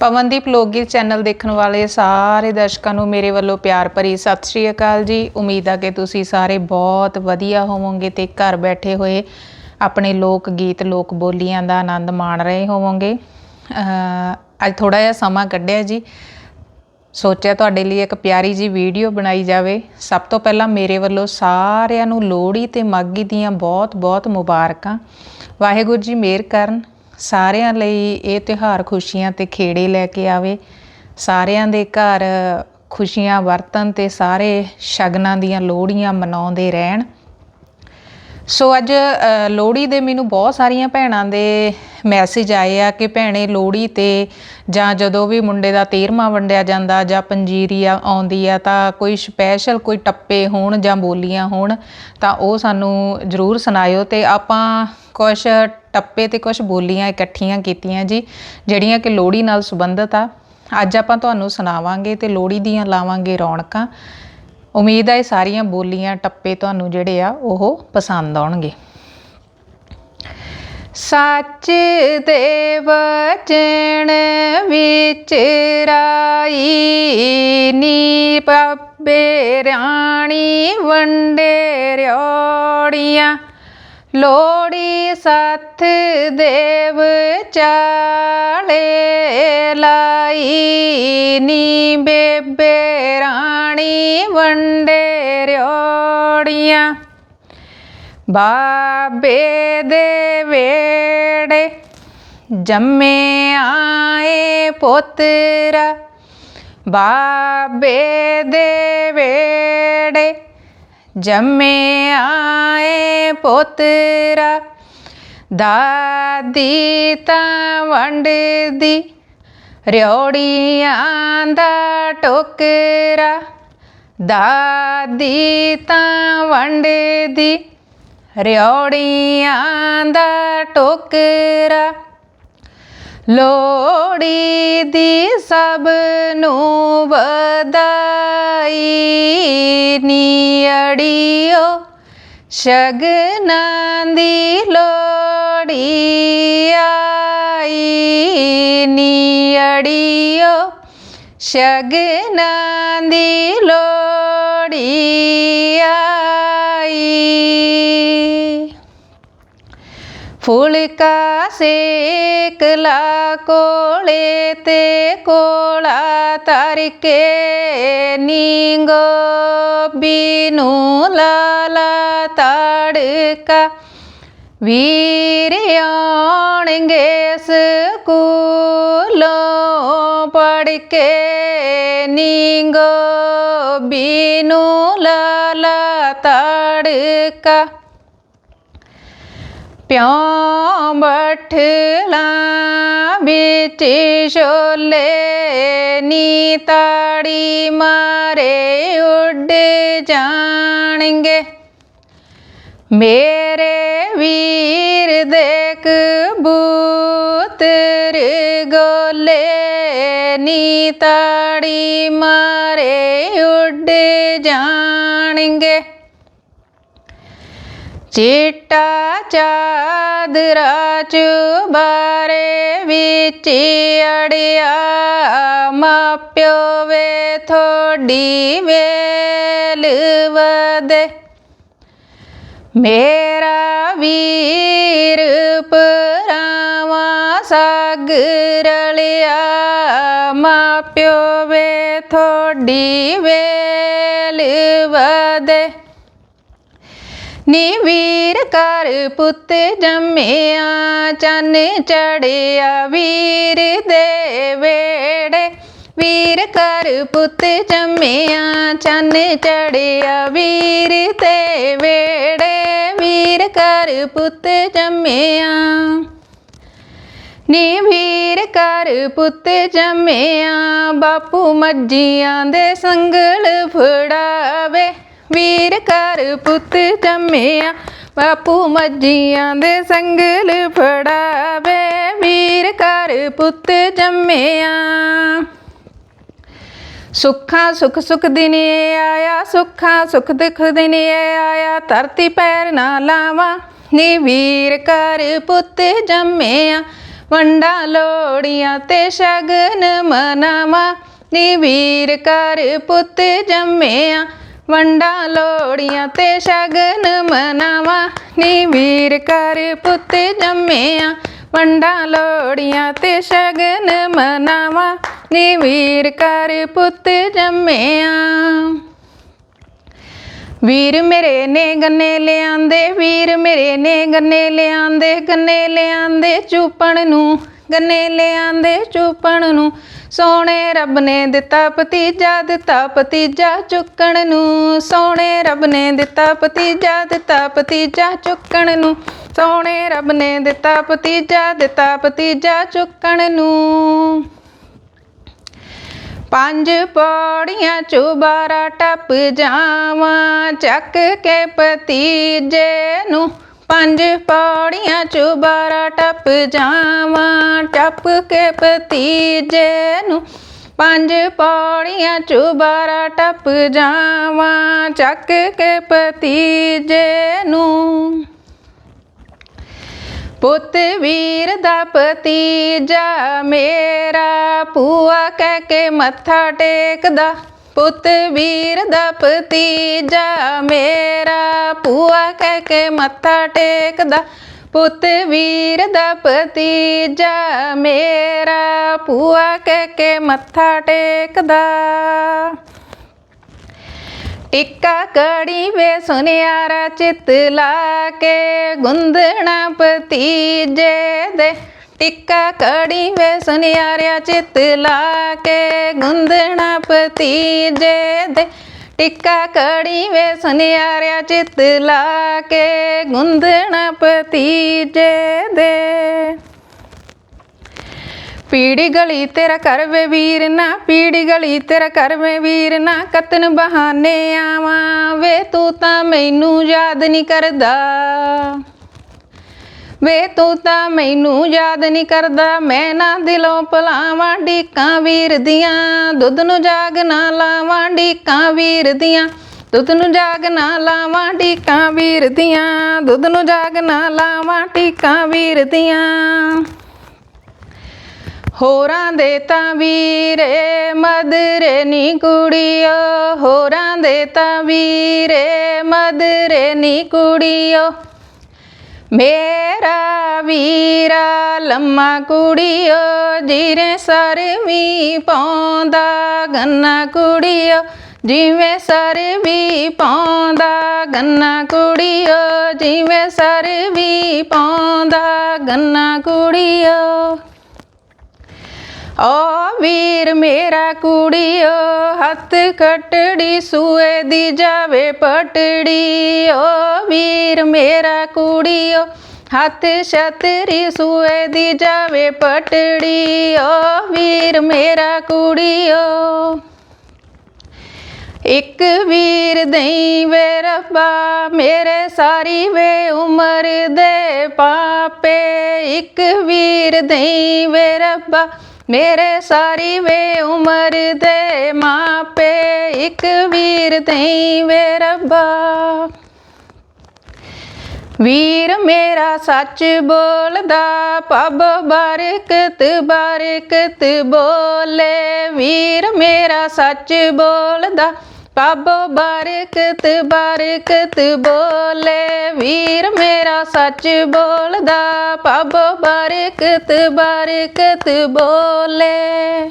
ਪਵਨਦੀਪ ਲੋਕਗੀਤ channel ਦੇਖਣ ਵਾਲੇ ਸਾਰੇ ਦਰਸ਼ਕਾਂ ਨੂੰ ਮੇਰੇ ਵੱਲੋਂ ਪਿਆਰ ਭਰੀ ਸਤਿ ਸ਼੍ਰੀ ਅਕਾਲ ਜੀ। ਉਮੀਦ ਆ ਕਿ ਤੁਸੀਂ ਸਾਰੇ ਬਹੁਤ ਵਧੀਆ ਹੋਵੋਗੇ ਤੇ ਘਰ ਬੈਠੇ ਹੋਏ ਆਪਣੇ ਲੋਕ ਗੀਤ ਲੋਕ ਬੋਲੀਆਂ ਦਾ ਆਨੰਦ ਮਾਣ ਰਹੇ ਹੋਵੋਗੇ। ਅੱਜ ਥੋੜਾ ਜਿਹਾ ਸਮਾਂ ਕੱਢਿਆ ਜੀ। ਸੋਚਿਆ ਤੁਹਾਡੇ ਲਈ ਇੱਕ ਪਿਆਰੀ ਜੀ ਵੀਡੀਓ ਬਣਾਈ ਜਾਵੇ। ਸਭ ਤੋਂ ਪਹਿਲਾਂ ਮੇਰੇ ਵੱਲੋਂ ਸਾਰਿਆਂ ਨੂੰ ਲੋਹੜੀ ਤੇ ਮਾਘੀ ਦੀਆਂ ਬਹੁਤ-ਬਹੁਤ ਮੁਬਾਰਕਾਂ। ਵਾਹਿਗੁਰੂ ਜੀ, ਮਿਹਰ ਕਰਨ। ਸਾਰਿਆਂ ਲਈ ਇਹ ਤਿਉਹਾਰ ਖੁਸ਼ੀਆਂ ਤੇ ਖੇੜੇ ਲੈ ਕੇ ਆਵੇ। ਸਾਰਿਆਂ ਦੇ ਘਰ ਖੁਸ਼ੀਆਂ ਵਰਤਨ ਤੇ ਸਾਰੇ ਸ਼ਗਨਾਂ ਦੀਆਂ ਲੋਹੜੀਆਂ ਮਨਾਉਂਦੇ ਰਹਿਣ। ਸੋ ਅੱਜ ਲੋਹੜੀ ਦੇ ਮੈਨੂੰ ਬਹੁਤ ਸਾਰੀਆਂ ਭੈਣਾਂ ਦੇ ਮੈਸੇਜ ਆਏ ਆ ਕਿ ਭੈਣੇ ਲੋਹੜੀ ਤੇ ਜਾਂ ਜਦੋਂ ਵੀ ਮੁੰਡੇ ਦਾ 13ਵਾਂ ਵੰਡਿਆ ਜਾਂਦਾ ਜਾਂ ਪੰਜੀਰੀ ਆਉਂਦੀ ਆ ਤਾਂ ਕੋਈ ਸਪੈਸ਼ਲ ਕੋਈ ਟੱਪੇ ਹੋਣ ਜਾਂ ਬੋਲੀਆਂ ਹੋਣ ਤਾਂ ਉਹ ਸਾਨੂੰ ਜ਼ਰੂਰ ਸੁਣਾਇਓ ਤੇ ਆਪਾਂ ਕੁਝ ਟੱਪੇ ਤੇ ਕੁਝ ਬੋਲੀਆਂ ਇਕੱਠੀਆਂ ਕੀਤੀਆਂ ਜੀ, ਜਿਹੜੀਆਂ ਕਿ ਲੋਹੜੀ ਨਾਲ ਸੰਬੰਧਿਤ ਆ। ਅੱਜ ਆਪਾਂ ਤੁਹਾਨੂੰ ਸੁਣਾਵਾਂਗੇ ਤੇ ਲੋਹੜੀ ਦੀਆਂ ਲਾਵਾਂਗੇ ਰੌਣਕਾਂ। ਉਮੀਦ ਹੈ ਇਹ ਸਾਰੀਆਂ ਬੋਲੀਆਂ, ਟੱਪੇ ਤੁਹਾਨੂੰ ਜਿਹੜੇ ਆ, ਉਹ ਪਸੰਦ ਆਉਣਗੇ। ਸੱਚ ਦੇ ਵਚਨ ਵਿੱਚ ਰਾਈ ਨੀ ਪੱਬੇ ਰਾਣੀ ਵੰਡੇ ਰਿਓੜੀਆਂ। ਲੋੜੀ ਸੱਥ ਦੇਵ ਚਾਲੇ ਲਾਈ ਨੀ ਬੇਬੇ ਰਾਣੀ ਵੰਡੇ ਰਿਓੜੀਆਂ। ਬਾਬੇ ਦੇ ਵੇੜੇ ਜੰਮੇ ਆਏ ਪੁੱਤਰਾ। ਬਾਬੇ ਦੇ ਵੇੜੇ ਜੰਮੇ ਆਏ ਪੁੱਤਰਾ, ਦਾਦੀ ਤਾਂ ਵੰਡਦੀ, ਰਿਓੜੀਆਂ ਦਾ ਟੋਕਰਾ, ਦਾਦੀ ਤਾਂ ਵੰਡਦੀ, ਰਿਓੜੀਆਂ ਦਾ ਟੋਕਰਾ। ਲੋੜੀ ਦੀ ਸਭ ਨੂੰ ਵਧਾਈ ਨੀ ਅੜੀਓ ਸ਼ਗਨਾਂ ਦੀ ਲੋੜੀ ਆਈ ਨੀ ਅੜੀਓ ਸ਼ਗਨਾਂ ਦੀ ਲੋੜੀ ਆਈ ਫੁਲਕਾ ਸੇਕ ਲਾ ਕੋਲੇ ਤੇ ਕੋਲਾ ਤਰ ਕੇ ਨੀਂਗੋ ਬੀਨੂ ਲਾਲਾ ਤੜਕਾ। ਵੀਰ ਆਉਣਗੇ ਸਕੂਲੋਂ ਪੜ ਕੇ ਨੀਂਗੋ ਬੀਨੂ ਲਾਲਾ ਤੜਕਾ। ਪਿਉ ਬਠਲਾ ਵਿੱਚ ਛੋਲੇ ਨੀ ਤਾੜੀ ਮਾਰੇ ਉੱਡ ਜਾਣਗੇ। ਮੇਰੇ ਵੀਰ ਦੇ ਕਬੂਤਰ ਗੋਲੇ ਨੀ ਤਾੜੀ ਮਾਰੇ ਉੱਡ ਜਾਣਗੇ। ਚਿੱਟਾ ਚਾਦਰਾ ਚੁਬਾਰੇ ਵਿੱਚ ਅੜਿਆ, ਮਾਪਿਓ ਵੇ ਥੋੜੀ ਵੇਲ ਵਦੇ ਮੇਰਾ ਵੀਰ ਪਰਾਵਾ ਸਾਗਰਲਿਆ ਮਾਪਿਓ ਵੇ ਥੋੜੀ ਵੇਲ ਵਦੇ ਨੀ ਵੀਰ ਕਰ ਪੁੱਤ ਜੰਮਿਆ, ਚੰਨ ਚੜਿਆ ਵੀਰ ਦੇ ਵੇੜੇ ਵੀਰ ਕਰ ਪੁੱਤ ਜੰਮਿਆ, ਚੰਨ ਚੜਿਆ ਵੀਰ ਤੇ ਵੇੜੇ ਵੀਰ ਕਰ ਪੁੱਤ ਜੰਮਿਆ। ਨੀ ਵੀਰ ਕਰ ਪੁੱਤ ਜੰਮਿਆ, ਬਾਪੂ ਮੱਜੀਆਂ ਦੇ ਸੰਗਲ ਫੜਾਵੇ ਵੀਰ ਕਰ ਪੁੱਤ ਜੰਮਿਆ, ਬਾਪੂ ਮੱਜੀਆਂ ਦੇ ਸੰਗਲ ਫੜਾਵੇ। ਵੀਰ ਕਰ ਪੁੱਤ ਜੰਮਿਆ। ਸੁੱਖਾਂ ਸੁਖ ਸੁਖ ਦਿਨੇ ਆਇਆ, ਸੁੱਖਾਂ ਸੁਖ ਦੁਖ ਦਿਨੇ ਆਇਆ, ਧਰਤੀ ਪੈਰ ਨਾ ਲਾਵਾਂ। ਨੀ ਵੀਰ ਕਰ ਪੁੱਤ ਜੰਮਿਆ, ਵੰਡਾ ਲੋੜੀਆਂ ਤੇ ਸ਼ਗਨ ਮਨਾਵਾ। ਨੀ ਵੀਰ ਕਰ ਪੁੱਤ ਜੰਮਿਆ ਵੰਡਾ ਲੋੜੀਆਂ ਤੇ ਸ਼ਗਨ ਮਨਾਵਾ। ਨੀ ਵੀਰ ਕਰ ਪੁੱਤ ਜੰਮਿਆ, ਵੰਡਾ ਲੋੜੀਆਂ ਤੇ ਸ਼ਗਨ ਮਨਾਵਾ। ਨੀ ਵੀਰ ਕਰ ਪੁੱਤ ਜੰਮਿਆ। ਵੀਰ ਮੇਰੇ ਨੇ ਗੰਨੇ ਲਿਆਂਦੇ, ਵੀਰ ਮੇਰੇ ਨੇ ਗੰਨੇ ਲਿਆਂਦੇ ਗੰਨੇ ਲਿਆਂਦੇ ਚੂਪਣ ਨੂੰ। ਗੰਨੇ ਲਿਆਂਦੇ ਚੁੱਪਣ ਨੂੰ। ਸੋਹਣੇ ਰੱਬ ਨੇ ਦਿੱਤਾ ਭਤੀਜਾ ਦਿੱਤਾ ਭਤੀਜਾ ਚੁੱਕਣ ਨੂੰ। ਸੋਹਣੇ ਰੱਬ ਨੇ ਦਿੱਤਾ ਭਤੀਜਾ ਦਿੱਤਾ ਭਤੀਜਾ ਚੁੱਕਣ ਨੂੰ। ਸੋਹਣੇ ਰੱਬ ਨੇ ਦਿੱਤਾ ਭਤੀਜਾ ਦਿੱਤਾ ਭਤੀਜਾ ਚੁੱਕਣ ਨੂੰ। ਪੰਜ ਪੌੜੀਆਂ ਚੁਬਾਰਾ ਟੱਪ ਜਾਵਾਂ, ਚੱਕ ਕੇ ਭਤੀਜੇ ਨੂੰ। ਪੰਜ ਪੌੜੀਆਂ ਚੁਬਾਰਾ ਟੱਪ ਜਾਵਾਂ, ਟੱਪ ਕੇ ਭਤੀਜੇ ਨੂੰ ਪੰਜ ਪੌੜੀਆਂ ਚੁਬਾਰਾ ਟੱਪ ਜਾਵਾਂ, ਚੱਕ ਕੇ ਭਤੀਜੇ ਨੂੰ। ਪੁੱਤ ਵੀਰ ਦਾ ਭਤੀਜਾ ਮੇਰਾ ਪੂਆ ਕਹਿ ਕੇ ਮੱਥਾ ਟੇਕਦਾ। ਪੁੱਤ ਵੀਰ ਦਾ ਭਤੀਜਾ ਮੇਰਾ ਪੂਆ ਕਹਿ ਕੇ ਮੱਥਾ ਟੇਕਦਾ। ਪੁੱਤ ਵੀਰ ਦਾ ਭਤੀਜਾ ਮੇਰਾ, ਭੂਆ ਕਹਿ ਕੇ ਮੱਥਾ ਟੇਕਦਾ। ਟਿੱਕਾ ਕੜੀ ਵੇ ਸੁਨਿਆਰਾ ਚਿੱਤ ਲਾ ਕੇ, ਗੁੰਦਣਾ ਭਤੀਜੇ ਦੇ ਟਿੱਕਾ ਕੜੀ ਵੇ ਸੁਨਿਆਰਿਆ ਚਿੱਤ ਲਾ ਕੇ ਗੁੰਦਣਾ ਭਤੀਜੇ ਦੇ। ਟਿੱਕਾ ਕੜੀ ਵੇ ਸੁਨਿਆਰਿਆ ਚਿੱਤ ਲਾ ਕੇ ਗੁੰਦਣਾ ਭਤੀਜੇ ਦੇ। ਪੀੜੀ ਗਲੀ ਤੇਰਾ ਘਰ ਵੀਰ ਨਾ, ਪੀੜੀ ਗਲੀ ਤੇਰਾ ਘਰ ਵੀਰ ਨਾ, ਕਤਨ ਬਹਾਨੇ ਆਵਾਂ ਵੇ, ਤੂੰ ਤਾਂ ਮੈਨੂੰ ਯਾਦ ਨਹੀਂ ਕਰਦਾ। ਵੇ ਤੂੰ ਤਾਂ ਮੈਨੂੰ ਯਾਦ ਨਹੀਂ ਕਰਦਾ, ਮੈਂ ਨਾ ਦਿਲੋਂ ਭੁਲਾਵਾਂ ਢੀਕਾਂ ਵੀਰ ਦੀਆਂ। ਦੁੱਧ ਨੂੰ ਜਾਗ ਨਾ ਲਾਵਾਂ ਡੀਕਾਂ ਵੀਰ ਦੀਆਂ। ਦੁੱਧ ਨੂੰ ਜਾਗ ਨਾ ਲਾਵਾਂ ਢੀਕਾਂ ਵੀਰ ਦੀਆਂ। ਦੁੱਧ ਨੂੰ ਜਾਗ ਨਾ ਲਾਵਾਂ ਢੀਕਾਂ ਵੀਰ ਦੀਆਂ। ਹੋਰਾਂ ਦੇ ਤਾਂ ਵੀਰੇ ਮਦਰੇ ਨੀ ਕੁੜੀਓ। ਹੋਰਾਂ ਦੇ ਤਾਂ ਵੀਰੇ ਮਦਰੇ ਨੀ ਕੁੜੀਓ। ਮੇਰਾ ਵੀਰਾ ਲੰਮਾ ਕੁੜੀਓ, ਜਿਰੇ ਸਰਵੀ ਪਾਉਂਦਾ, ਗੰਨਾ ਕੁੜੀਓ, ਜਿਵੇਂ ਸਰਵੀ ਪਾਉਂਦਾ, ਗੰਨਾ ਕੁੜੀਓ, ਜਿਵੇਂ ਸਰਵੀ ਪਾਉਂਦਾ, ਗੰਨਾ ਕੁੜੀਓ। ਓ ਵੀਰ ਮੇਰਾ ਕੁੜੀਓ, ਹੱਥ ਕਟੜੀ ਸੂਏ ਦੀ ਜਾਵੇ ਪਟੜੀ। ਓ ਵੀਰ ਮੇਰਾ ਕੁੜੀਓ, ਹੱਥ ਛਤਰੀ ਸੂਏ ਦੀ ਜਾਵੇ ਪਟੜੀ। ਓ ਵੀਰ ਮੇਰਾ ਕੁੜੀਓ, ਇੱਕ ਵੀਰ ਦਈ ਵੇ ਰੱਬਾ, ਮੇਰੇ ਸਾਰੀ ਵੇ ਉਮਰ ਦੇ ਪਾਪੇ। ਇੱਕ ਵੀਰ ਦਈ ਵੇ ਰੱਬਾ ਮੇਰੇ ਸਾਰੀ ਵੇ ਉਮਰ ਦੇ ਮਾਪੇ ਇੱਕ ਵੀਰ ਤਈ ਵੇ ਰੱਬਾ। ਵੀਰ ਮੇਰਾ ਸੱਚ ਬੋਲਦਾ, ਪਬ ਬਰਕਤ ਬਰਕਤ ਬੋਲੇ। ਵੀਰ ਮੇਰਾ ਸੱਚ ਬੋਲਦਾ ਪਬ ਬਰਕਤ ਬਰਕਤ ਬੋਲੇ ਵੀਰ ਮੇਰਾ ਸੱਚ ਬੋਲਦਾ। ਪਬ ਬਰਕਤ ਬਰਕਤ ਬੋਲੇ।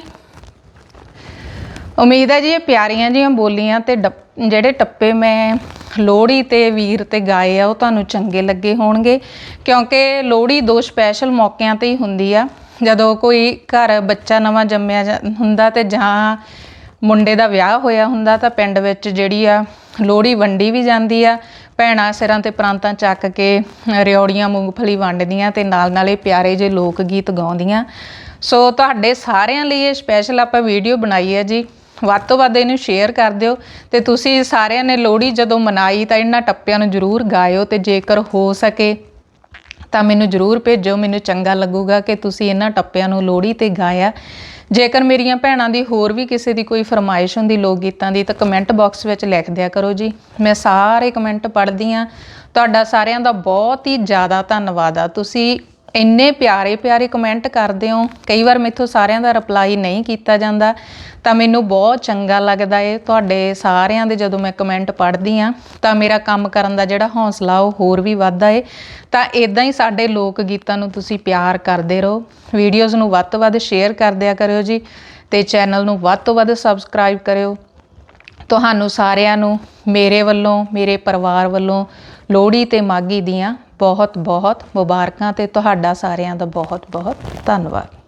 ਉਮੀਦ ਹੈ ਜੀ ਇਹ ਪਿਆਰੀਆਂ ਜੀਆਂ ਬੋਲੀਆਂ ਤੇ ਡੱਪ- ਜਿਹੜੇ ਟੱਪੇ ਮੈਂ ਲੋਹੜੀ ਤੇ ਵੀਰ ਤੇ ਗਾਏ ਆ, ਉਹ ਤੁਹਾਨੂੰ ਚੰਗੇ ਲੱਗੇ ਹੋਣਗੇ, ਕਿਉਂਕਿ ਲੋਹੜੀ ਦੋ ਸਪੈਸ਼ਲ ਮੌਕਿਆਂ ਤੇ ਹੀ ਹੁੰਦੀ ਆ। ਜਦੋਂ ਕੋਈ ਘਰ ਬੱਚਾ ਨਵਾਂ ਜੰਮਿਆ ਜਾ- ਹੁੰਦਾ ਤੇ ਜਾਂ ਮੁੰਡੇ ਦਾ ਵਿਆਹ ਹੋਇਆ ਹੁੰਦਾ ਤਾਂ ਪਿੰਡ ਵਿੱਚ ਜਿਹੜੀ ਆ ਲੋਹੜੀ ਵੰਡੀ ਵੀ ਜਾਂਦੀ ਆ। ਭੈਣਾਂ ਸਿਰਾਂ ਤੇ ਪ੍ਰਾਂਤਾਂ ਚੱਕ ਕੇ ਰਿਉੜੀਆਂ ਮੂੰਗਫਲੀ ਵੰਡਦੀਆਂ ਤੇ ਨਾਲ ਨਾਲ ਇਹ ਪਿਆਰੇ ਜਿਹੇ ਲੋਕ ਗੀਤ ਗਾਉਂਦੀਆਂ। ਸੋ ਤੁਹਾਡੇ ਸਾਰਿਆਂ ਲਈ ਇਹ ਸਪੈਸ਼ਲ ਆਪਾਂ ਵੀਡੀਓ ਬਣਾਈ ਹੈ ਜੀ। ਵੱਧ ਤੋਂ ਵੱਧ ਇਹਨੂੰ ਸ਼ੇਅਰ ਕਰ ਦਿਓ ਤੇ ਤੁਸੀਂ ਸਾਰਿਆਂ ਨੇ ਲੋਹੜੀ ਜਦੋਂ ਮਨਾਈ ਤਾਂ ਇਹਨਾਂ ਟੱਪਿਆਂ ਨੂੰ ਜ਼ਰੂਰ ਗਾਇਓ ਤੇ ਜੇਕਰ ਹੋ ਸਕੇ ਤਾਂ ਮੈਨੂੰ ਜ਼ਰੂਰ ਭੇਜੋ, ਮੈਨੂੰ ਚੰਗਾ ਲੱਗੂਗਾ ਕਿ ਤੁਸੀਂ ਇਹਨਾਂ ਟੱਪਿਆਂ ਨੂੰ ਲੋਹੜੀ ਤੇ ਗਾਇਆ। ਜੇਕਰ ਮੇਰੀਆਂ ਭੈਣਾਂ ਦੀ ਹੋਰ ਵੀ ਕਿਸੇ ਦੀ ਕੋਈ ਫਰਮਾਇਸ਼ ਹੁੰਦੀ ਲੋਕ ਗੀਤਾਂ ਦੀ, ਤਾਂ ਕਮੈਂਟ ਬਾਕਸ ਵਿੱਚ ਲਿਖ ਦਿਆ ਕਰੋ ਜੀ। ਮੈਂ ਸਾਰੇ ਕਮੈਂਟ ਪੜ੍ਹਦੀ ਆ। ਤੁਹਾਡਾ ਸਾਰਿਆਂ ਦਾ ਬਹੁਤ ਹੀ ਜ਼ਿਆਦਾ ਧੰਨਵਾਦ ਆ। ਤੁਸੀਂ ਇੰਨੇ ਪਿਆਰੇ ਪਿਆਰੇ ਕਮੈਂਟ ਕਰਦੇ ਹੋ। ਕਈ ਵਾਰ ਮੇਥੋਂ ਸਾਰਿਆਂ ਦਾ ਰਿਪਲਾਈ ਨਹੀਂ ਕੀਤਾ ਜਾਂਦਾ। ਤਾਂ ਮੈਨੂੰ ਬਹੁਤ ਚੰਗਾ ਲੱਗਦਾ ਏ ਤੁਹਾਡੇ ਸਾਰਿਆਂ ਦੇ ਜਦੋਂ ਮੈਂ ਕਮੈਂਟ ਪੜ੍ਹਦੀ ਆ ਤਾਂ ਮੇਰਾ ਕੰਮ ਕਰਨ ਦਾ ਜਿਹੜਾ ਹੌਸਲਾ ਉਹ ਹੋਰ ਵੀ ਵੱਧਦਾ ਏ। ਤਾਂ ਇਦਾਂ ਹੀ ਸਾਡੇ ਲੋਕ ਗੀਤਾਂ ਨੂੰ ਤੁਸੀਂ ਪਿਆਰ ਕਰਦੇ ਰਹੋ। ਵੀਡੀਓਜ਼ ਨੂੰ ਵੱਧ ਤੋਂ ਵੱਧ ਸ਼ੇਅਰ ਕਰਦਿਆ ਕਰਿਓ ਜੀ ਤੇ ਚੈਨਲ ਨੂੰ ਵੱਧ ਤੋਂ ਵੱਧ ਸਬਸਕ੍ਰਾਈਬ ਕਰਿਓ। ਤੁਹਾਨੂੰ ਸਾਰਿਆਂ ਨੂੰ ਮੇਰੇ ਵੱਲੋਂ, ਮੇਰੇ ਪਰਿਵਾਰ ਵੱਲੋਂ ਲੋਹੜੀ ਤੇ ਮਾਗੀ ਦੀਆਂ ਬਹੁਤ ਬਹੁਤ ਮੁਬਾਰਕਾਂ ਤੇ ਤੁਹਾਡਾ ਸਾਰਿਆਂ ਦਾ ਬਹੁਤ ਬਹੁਤ ਧੰਨਵਾਦ।